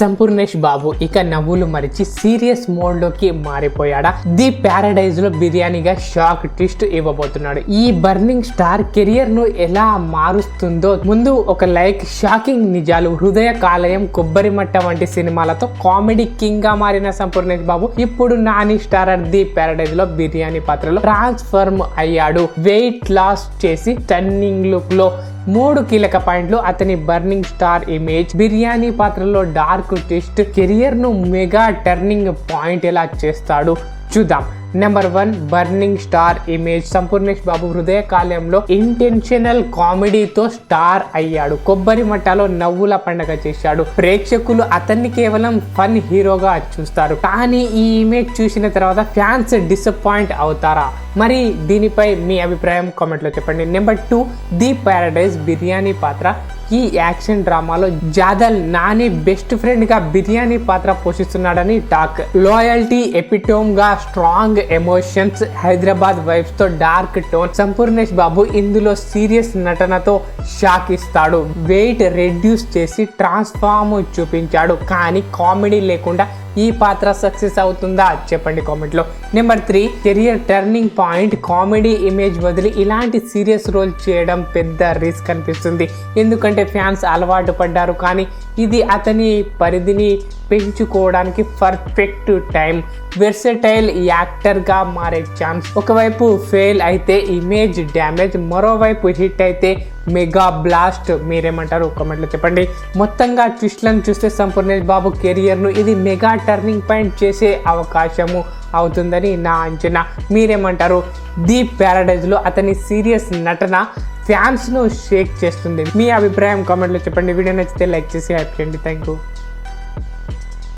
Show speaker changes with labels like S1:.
S1: సంపూర్ణేష్ బాబు ఇక నవ్వులు మరిచి సీరియస్ మోడ్లోకి మారిపోయాడా? ది ప్యారడైజ్లో బిర్యానీగా షాక్ ట్విస్ట్ ఇవ్వబోతున్నాడు. ఈ బర్నింగ్ స్టార్ కెరియర్ను ఎలా మారుస్తుందో ముందు ఒక లైక్ షాకింగ్ నిజాలు హృదయ కాలయం కొబ్బరి మట్ట వంటి సినిమాలతో కామెడీ కింగ్గా మారిన సంపూర్ణేష్ బాబు ఇప్పుడు నాని స్టారర్ ది ప్యారడైజ్లో బిర్యానీ పాత్రలో ట్రాన్స్ఫర్మ్ అయ్యాడు. వెయిట్ లాస్ చేసి టర్నింగ్ లుక్లో మూడు కీలక పాయింట్లు. అతని బర్నింగ్ స్టార్ ఇమేజ్ బిర్యానీ పాత్రలో డార్క్ ట్విస్ట్ కెరియర్ను మెగా టర్నింగ్ పాయింట్ ఎలా చేస్తాడు చూద్దాం. Number one burning star image Sampoornesh Babu హృదయ కాలంలో ఇంటెన్షనల్ కామెడీతో స్టార్ అయ్యాడు. కొబ్బరి మట్టలో నవ్వుల పండగ చేశాడు. ప్రేక్షకులు అతన్ని కేవలం ఫన్ హీరోగా చూస్తారు. కానీ ఈ ఇమేజ్ చూసిన తర్వాత ఫ్యాన్స్ డిసప్పాయింట్ అవుతారా? మరి దీనిపై మీ అభిప్రాయం కామెంట్లో చెప్పండి. Number two the Paradise Biryani పాత్ర ఈ యాక్షన్ డ్రామాలో జాదల్ నాని బెస్ట్ ఫ్రెండ్గా బిర్యానీ పాత్ర పోషిస్తున్నాడని టాక్. లాయల్టీ ఎపిటోమ్గా స్ట్రాంగ్ ఎమోషన్స్ హైదరాబాద్ వైబ్స్తో డార్క్ టోన్. సంపూర్ణేష్ బాబు ఇందులో సీరియస్ నటనతో షాక్ ఇస్తాడు. వెయిట్ రెడ్యూస్ చేసి ట్రాన్స్ఫార్మ్ చూపించాడు. కానీ కామెడీ లేకుండా ఈ పాత్ర సక్సెస్ అవుతుందా చెప్పండి కామెంట్లో number three career turning point comedy image వదిలి ఇలాంటి సీరియస్ రోల్ చేయడం పెద్ద రిస్క్ అనిపిస్తుంది. ఎందుకంటే ఫ్యాన్స్ అలవాటు పడ్డారు కానీ ఇది అతని పరిధిని పెంచుకోవడానికి పర్ఫెక్ట్ టైం వెర్సటైల్ యాక్టర్గా మారే ఛాన్స్ ఒకవైపు ఫెయిల్ అయితే ఇమేజ్ డ్యామేజ్ మరోవైపు హిట్ అయితే మెగా బ్లాస్ట్ మీరేమంటారు? కామెంట్లో చెప్పండి. మొత్తంగా ట్విస్ట్లను చూస్తే సంపూర్ణేష్ బాబు కెరియర్ను ఇది మెగా టర్నింగ్ పాయింట్ చేసే అవకాశము అవుతుందని నా అంచనా. మీరేమంటారు? ది ప్యారడైజ్లో అతని సీరియస్ నటన ఫ్యాన్స్ను షేక్ చేస్తుంది. మీ అభిప్రాయం కామెంట్లో చెప్పండి. వీడియో నచ్చితే లైక్ చేసి హ్యాపీ చేయండి. Thank you